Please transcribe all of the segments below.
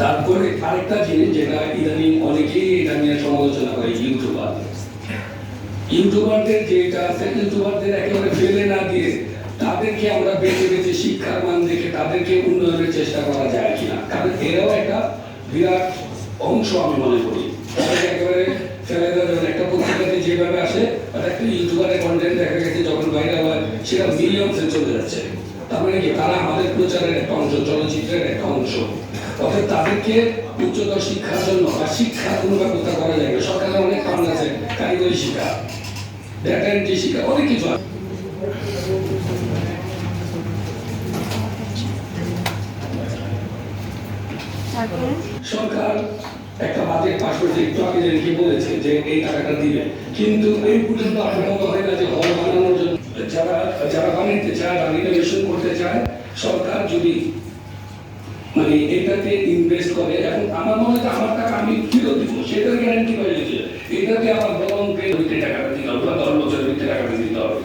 তারপরে আরেকটা জিনিস যেটা ইদানিং অনেকেই এটা নিয়ে সমালোচনা করে ইউটিউবার ইউটিউবারদের যেটা আছে ইউটিউবারদের একেবারে ফেলে না দিয়ে তাদেরকে আমরা বেছে বেছে শিক্ষার মান দেখে তাদেরকে উন্নয়নের চেষ্টা করা যায় কিনা, কারণ এরাও একটা বিরাট অংশ আমি মনে করি। একেবারে ফেলে দেওয়া একটা পত্রিকাতে যেভাবে আসে একটা ইউটিউবারের কন্টেন্ট দেখা গেছে যখন ভাইরাল হয়, সেটা মিলিয়নসে চলে যাচ্ছে। তার মানে কি? তারা আমাদের প্রচারের একটা অংশ, চলচ্চিত্রের একটা অংশ। অর্থাৎ তাদেরকে উচ্চতর শিক্ষার জন্য বা শিক্ষা কোনো ব্যবস্থা করা যায় না সরকারের অনেক কারণ আছে কারিগরি শিক্ষা ডেটা এন্ট্রি শিক্ষা অনেক কিছু আছে। সরকার একটা বাজেট পাশ করেছে একটু আগে কি বলেছে যে এই টাকাটা দিবে। কিন্তু এই পর্যন্ত আপনার মতো হয় না যে হল বানানোর জন্য। যারা যারা বানাইতে চায় বা রিনোভেশন করতে চায় সরকার যদি মানে এটাতে ইনভেস্ট করে এবং আমার মনে হয় আমার টাকা আমি ফেরত দিব সেটার গ্যারান্টি পাই যে এটাতে আমার বরং ভিতরে টাকাটা দিতে হবে বা দশ বছরের ভিতরে টাকাটা দিতে হবে।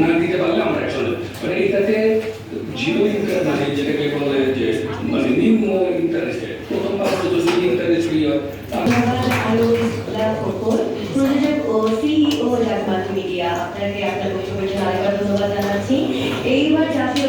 না দিতে পারলে আমরা একশো মানে এটাতে জিরো ইন্টারেস্ট মানে যেটাকে বলে যে মানে নিম্ন ইন্টারেস্টে প্রথম পাঁচ বছর যদি ইন্টারেস্ট ফ্রি হয় আপনাকে আপনার বক্তব্যের জন্য আরেকবার ধন্যবাদ জানাচ্ছি। এইবার জাতীয়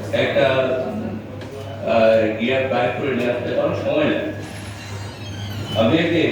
একটা গিয়ার বাইক করে নিয়ে আসতে পারো সময় লাগে আমি একদিন